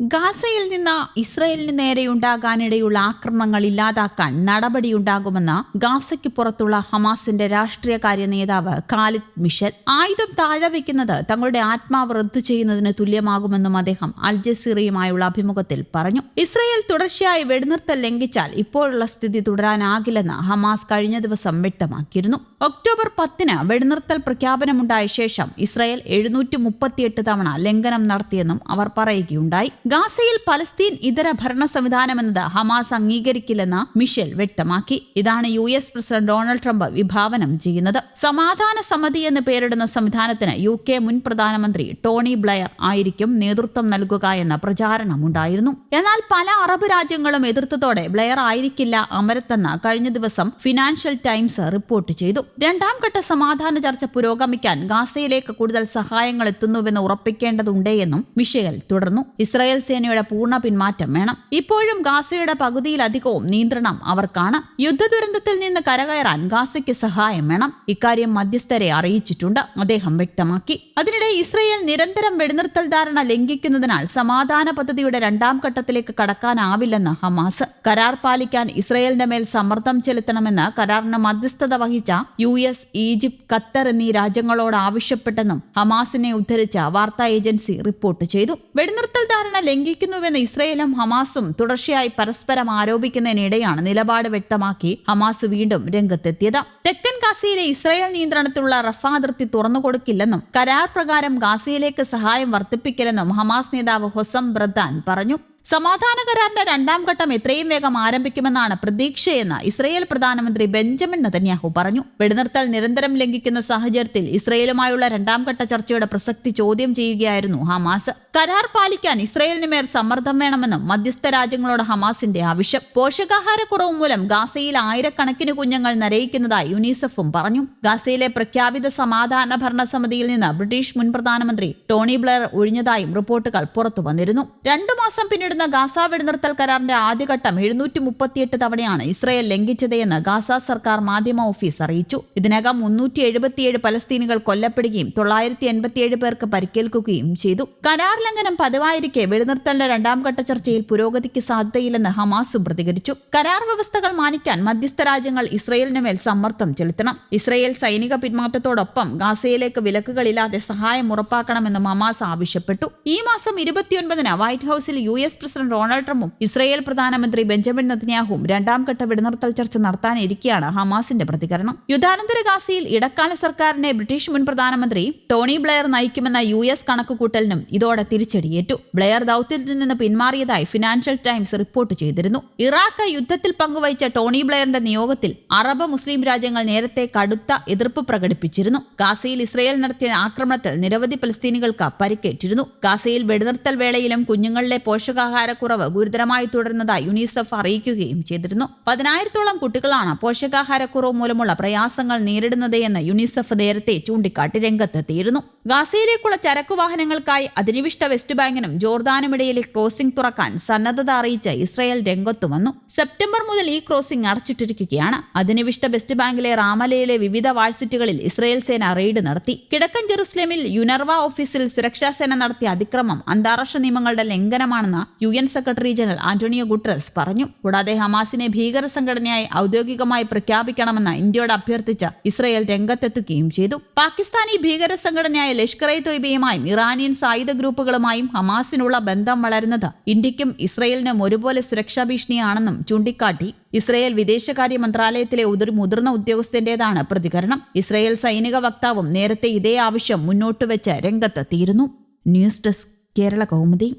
ഗാസയിൽ നിന്ന് ഇസ്രയേലിന് നേരെയുണ്ടാകാനിടയുള്ള ആക്രമണങ്ങൾ ഇല്ലാതാക്കാൻ നടപടിയുണ്ടാകുമെന്ന് ഗാസയ്ക്ക് പുറത്തുള്ള ഹമാസിന്റെ രാഷ്ട്രീയകാര്യ നേതാവ് ഖാലിദ് മിഷൽ ആയുധം താഴെ വയ്ക്കുന്നത് തങ്ങളുടെ ആത്മാവ് റദ്ദു ചെയ്യുന്നതിന് തുല്യമാകുമെന്നും അദ്ദേഹം അൽ ജസീറയുമായുള്ള അഭിമുഖത്തിൽ പറഞ്ഞു. ഇസ്രയേൽ തുടർച്ചയായി വെടിനിർത്തൽ ലംഘിച്ചാൽ ഇപ്പോഴുള്ള സ്ഥിതി തുടരാനാകില്ലെന്ന് ഹമാസ് കഴിഞ്ഞ ദിവസം വ്യക്തമാക്കിയിരുന്നു. ഒക്ടോബർ പത്തിന് വെടിനിർത്തൽ പ്രഖ്യാപനമുണ്ടായ ശേഷം ഇസ്രായേൽ എഴുന്നൂറ്റി മുപ്പത്തിയെട്ട് തവണ ലംഘനം നടത്തിയെന്നും അവർ പറയുകയുണ്ടായി. ഗാസയിൽ പലസ്തീൻ ഇതര ഭരണ സംവിധാനമെന്നത് ഹമാസ് അംഗീകരിക്കില്ലെന്ന് മിഷേൽ വ്യക്തമാക്കി. ഇതാണ് U S president Donald Trump വിഭാവനം ചെയ്യുന്നത്. സമാധാന സമിതി എന്ന് പേരിടുന്ന സംവിധാനത്തിന് യു കെ മുൻ പ്രധാനമന്ത്രി ടോണി ബ്ലെയർ ആയിരിക്കും നേതൃത്വം നൽകുക എന്ന പ്രചാരണമുണ്ടായിരുന്നു. എന്നാൽ പല അറബ് രാജ്യങ്ങളും എതിർത്തതോടെ ബ്ലെയർ ആയിരിക്കില്ല അമരത്തെന്ന് കഴിഞ്ഞ ദിവസം ഫിനാൻഷ്യൽ ടൈംസ് റിപ്പോർട്ട് ചെയ്തു. രണ്ടാം ഘട്ട സമാധാന ചർച്ച പുരോഗമിക്കാൻ ഗാസയിലേക്ക് കൂടുതൽ സഹായങ്ങൾ എത്തുന്നുവെന്ന് ഉറപ്പിക്കേണ്ടതുണ്ട് എന്നും മിഷേൽ തുടർന്നു. ഇസ്രായേൽ സേനയുടെ പൂർണ പിന്മാറ്റം വേണം. ഇപ്പോഴും ഗാസയുടെ പകുതിയിലധികവും നിയന്ത്രണം അവർക്കാണ്. യുദ്ധ ദുരന്തത്തിൽ നിന്ന് കരകയറാൻ ഗാസയ്ക്ക് സഹായം വേണം. ഇക്കാര്യം മധ്യസ്ഥരെ അറിയിച്ചിട്ടുണ്ട്. അദ്ദേഹം വ്യക്തമാക്കി. അതിനിടെ ഇസ്രയേൽ നിരന്തരം വെടിനിർത്തൽ ധാരണ ലംഘിക്കുന്നതിനാൽ സമാധാന പദ്ധതിയുടെ രണ്ടാം ഘട്ടത്തിലേക്ക് കടക്കാനാവില്ലെന്ന് ഹമാസ്. കരാർ പാലിക്കാൻ ഇസ്രയേലിന്റെ മേൽ സമ്മർദ്ദം ചെലുത്തണമെന്ന് കരാറിന് മധ്യസ്ഥത വഹിച്ച യു എസ് ഈജിപ്ത് ഖത്തർ എന്നീ രാജ്യങ്ങളോട് ആവശ്യപ്പെട്ടെന്നും ഹമാസിനെ ഉദ്ധരിച്ച വാർത്താ ഏജൻസി റിപ്പോർട്ട് ചെയ്തു. വെടിനിർത്തൽ ധാരണ ലംഘിക്കുന്നുവെന്ന് ഇസ്രയേലും ഹമാസും തുടർച്ചയായി പരസ്പരം ആരോപിക്കുന്നതിനിടെയാണ് നിലപാട് വ്യക്തമാക്കി ഹമാസ് വീണ്ടും രംഗത്തെത്തിയത്. തെക്കൻ ഗാസയിലെ ഇസ്രയേൽ നിയന്ത്രണത്തിലുള്ള റഫ അതിർത്തി തുറന്നുകൊടുക്കില്ലെന്നും കരാർ പ്രകാരം ഗാസയിലേക്ക് സഹായം വർദ്ധിപ്പിക്കില്ലെന്നും ഹമാസ് നേതാവ് ഹൊസം ബ്രദാൻ പറഞ്ഞു. സമാധാന കരാറിന്റെ രണ്ടാം ഘട്ടം എത്രയും വേഗം ആരംഭിക്കുമെന്നാണ് പ്രതീക്ഷയെന്ന് ഇസ്രയേൽ പ്രധാനമന്ത്രി ബെഞ്ചമിൻ നതന്യാഹു പറഞ്ഞു. വെടിനിർത്തൽ നിരന്തരം ലംഘിക്കുന്ന സാഹചര്യത്തിൽ ഇസ്രയേലുമായുള്ള രണ്ടാം ഘട്ട ചർച്ചയുടെ പ്രസക്തി ചോദ്യം ചെയ്യുകയായിരുന്നു ഹമാസ്. കരാർ പാലിക്കാൻ ഇസ്രയേലിന് മേൽ സമ്മർദ്ദം വേണമെന്നും മധ്യസ്ഥ രാജ്യങ്ങളോട് ഹമാസിന്റെ ആവശ്യം. പോഷകാഹാരക്കുറവ് മൂലം ഗാസയിൽ ആയിരക്കണക്കിന് കുഞ്ഞുങ്ങൾ നരയിക്കുന്നതായി യുനിസെഫും പറഞ്ഞു. ഗാസയിലെ പ്രഖ്യാപിത സമാധാന ഭരണസമിതിയിൽ നിന്ന് ബ്രിട്ടീഷ് മുൻ പ്രധാനമന്ത്രി ടോണി ബ്ലെയർ ഒഴിഞ്ഞതായും റിപ്പോർട്ടുകൾ പുറത്തു വന്നിരുന്നു രണ്ടു മാസം പിന്നിടുന്ന ഗാസ വെടിനിർത്തൽ കരാറിന്റെ ആദ്യഘട്ടം എഴുന്നൂറ്റി മുപ്പത്തിയെട്ട് തവണയാണ് ഇസ്രയേൽ ലംഘിച്ചതെന്ന് ഗാസ സർക്കാർ മാധ്യമ ഓഫീസ് അറിയിച്ചു. ഇതിനകം മുന്നൂറ്റി എഴുപത്തിയേഴ് പലസ്തീനുകൾ കൊല്ലപ്പെടുകയും തൊള്ളായിരത്തി എൺപത്തിയേഴ് പേർക്ക് പരിക്കേൽക്കുകയും ചെയ്തു. കരാർ ലംഘനം പതിവായിരിക്കെ വെടിനിർത്തലിന്റെ രണ്ടാം ഘട്ട ചർച്ചയിൽ പുരോഗതിക്ക് സാധ്യതയില്ലെന്ന് ഹമാസും പ്രതികരിച്ചു. കരാർ വ്യവസ്ഥകൾ മാനിക്കാൻ മധ്യസ്ഥ രാജ്യങ്ങൾ ഇസ്രയേലിന് മേൽ സമ്മർദ്ദം ചെലുത്തണം. ഇസ്രയേൽ സൈനിക പിന്മാറ്റത്തോടൊപ്പം ഗാസയിലേക്ക് വിലക്കുകളില്ലാതെ സഹായം ഉറപ്പാക്കണമെന്നും ഹമാസ് ആവശ്യപ്പെട്ടു. ഈ മാസം ഇരുപത്തിയൊൻപതിന് വൈറ്റ് ഹൌസിൽ യു എസ് പ്രസിഡന്റ് ഡൊണാൾഡ് ട്രംപും ഇസ്രയേൽ പ്രധാനമന്ത്രി ബെഞ്ചമിൻ നദിനാഹും രണ്ടാം ഘട്ട വെടിനിർത്തൽ ചർച്ച നടത്താനിരിക്കെയാണ് ഹമാസിന്റെ പ്രതികരണം. യുദ്ധാനന്തര ഗാസയിൽ ഇടക്കാല സർക്കാരിനെ ബ്രിട്ടീഷ് മുൻ പ്രധാനമന്ത്രി ടോണി ബ്ലെയർ നയിക്കുമെന്ന യു എസ് കണക്കുകൂട്ടലിനും ഇതോടെ തിരിച്ചടിയേറ്റു. ബ്ലെയർ ദൌത്യത്തിൽ നിന്ന് പിന്മാറിയതായി ഫിനാൻഷ്യൽ ടൈംസ് റിപ്പോർട്ട് ചെയ്തിരുന്നു. ഇറാഖ് യുദ്ധത്തിൽ പങ്കുവഹിച്ച ടോണി ബ്ലെയറിന്റെ നിയോഗത്തിൽ അറബ് മുസ്ലിം രാജ്യങ്ങൾ നേരത്തെ കടുത്ത എതിർപ്പ് പ്രകടിപ്പിച്ചിരുന്നു. ഗാസയിൽ ഇസ്രയേൽ നടത്തിയ ആക്രമണത്തിൽ നിരവധി ഫലസ്തീനികൾക്ക് പരിക്കേറ്റിരുന്നു. ഗാസയിൽ വെടിനിർത്തൽ വേളയിലും കുഞ്ഞുങ്ങളിലെ പോഷകാഹാരക്കുറവ് ഗുരുതരമായി തുടരുന്നതായി യുനിസെഫ് അറിയിക്കുകയും ചെയ്തിരുന്നു. പതിനായിരത്തോളം കുട്ടികളാണ് പോഷകാഹാരക്കുറവ് മൂലമുള്ള പ്രയാസങ്ങൾ നേരിടുന്നത് എന്ന് യുനിസെഫ് നേരത്തെ ചൂണ്ടിക്കാട്ടി രംഗത്തെത്തിയിരുന്നു. ഗാസയിലേക്കുള്ള ചരക്കു വാഹനങ്ങൾക്കായി അധിനിവിഷ്ട വെസ്റ്റ് ബാങ്കിനും ജോർദാനുമിടയിലെ ക്രോസിംഗ് തുറക്കാൻ സന്നദ്ധത അറിയിച്ച് ഇസ്രായേൽ രംഗത്തു വന്നു. സെപ്റ്റംബർ മുതൽ ഈ ക്രോസിംഗ് അടച്ചിട്ടിരിക്കുകയാണ്. അധിനിവിഷ്ട വെസ്റ്റ് ബാങ്കിലെ റാമലയിലെ വിവിധ വാഴ്സിറ്റുകളിൽ ഇസ്രായേൽ സേന റെയ്ഡ് നടത്തി. കിഴക്കൻ ജെറുസലേമിൽ യുനർവ ഓഫീസിൽ സുരക്ഷാ സേന നടത്തിയ അതിക്രമം അന്താരാഷ്ട്ര നിയമങ്ങളുടെ ലംഘനമാണെന്ന് U N secretary general Antonio Guterres പറഞ്ഞു. കൂടാതെ ഹമാസിനെ ഭീകര സംഘടനയായി ഔദ്യോഗികമായി പ്രഖ്യാപിക്കണമെന്ന് ഇന്ത്യയോട് അഭ്യർത്ഥിച്ച ഇസ്രായേൽ രംഗത്തെത്തുകയും ചെയ്തു. പാകിസ്ഥാനി ഭീകര സംഘടനയായ ലഷ്കർ ഇ തൊയ്ബയുമായും ഇറാനിയൻ സായുധ ഗ്രൂപ്പുകളുമായും ഹമാസിനുള്ള ബന്ധം വളരുന്നത് ഇന്ത്യക്കും ഇസ്രയേലിനും ഒരുപോലെ സുരക്ഷാ ഭീഷണിയാണെന്നും ചൂണ്ടിക്കാട്ടി ഇസ്രയേൽ വിദേശകാര്യ മന്ത്രാലയത്തിലെ മുതിർന്ന ഉദ്യോഗസ്ഥന്റേതാണ് പ്രതികരണം. ഇസ്രയേൽ സൈനിക വക്താവും നേരത്തെ ഇതേ ആവശ്യം മുന്നോട്ട് വെച്ച് രംഗത്തെത്തിയിരുന്നു. News desk Kerala Kaumudi.